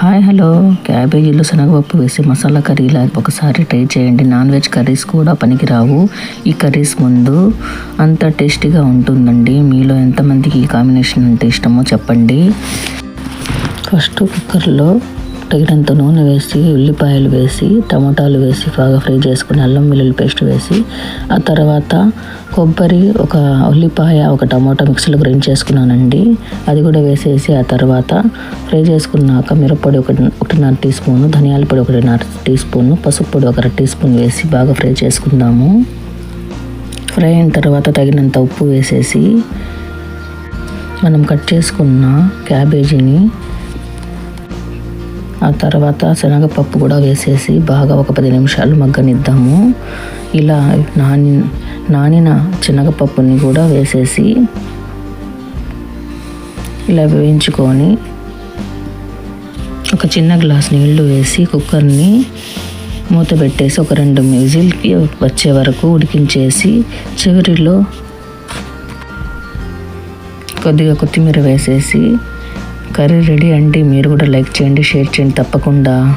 Hi hello. క్యాబేజీలు శనగపప్పు వేసి మసాలా కర్రీలా ఒకసారి ట్రై చేయండి. నాన్ వెజ్ కర్రీస్ కూడా పనికిరావు. ఈ కర్రీస్ ముందు అంత టేస్టీగా ఉంటుందండి. మీలో ఎంతమందికి ఈ కాంబినేషన్ అంటే ఇష్టమో చెప్పండి. ఫస్ట్ కుక్కర్లో తగినంత నూనె వేసి ఉల్లిపాయలు వేసి టమాటాలు వేసి బాగా ఫ్రై చేసుకుని అల్లం వెల్లుల్లి పేస్ట్ వేసి ఆ తర్వాత కొబ్బరి ఒక ఉల్లిపాయ ఒక టమాటా మిక్సీలో గ్రైండ్ చేసుకున్నానండి. అది కూడా వేసేసి ఆ తర్వాత ఫ్రై చేసుకున్నాక మిరప్పొడి ఒకటి ఒకటిన్నర టీ స్పూను ధనియాల పొడి ఒకటిన్నర టీ స్పూను పసుపు పొడి ఒక టీ స్పూన్ వేసి బాగా ఫ్రై చేసుకుందాము. ఫ్రై అయిన తర్వాత తగినంత ఉప్పు వేసేసి మనం కట్ చేసుకున్న క్యాబేజీని ఆ తర్వాత శనగపప్పు కూడా వేసేసి బాగా ఒక పది నిమిషాలు మగ్గనిద్దాము. ఇలా నాని నానిన శనగపప్పుని కూడా వేసేసి ఇలా వేయించుకొని ఒక చిన్న గ్లాస్ నీళ్ళు వేసి కుక్కర్ని మూత పెట్టేసి ఒక రెండు విజిల్కి వచ్చే వరకు ఉడికించేసి చివరిలో కొద్దిగా కొత్తిమీర వేసేసి కర్రీ రెడీ అండి. మీరు కూడా లైక్ చేయండి షేర్ చేయండి తప్పకుండా.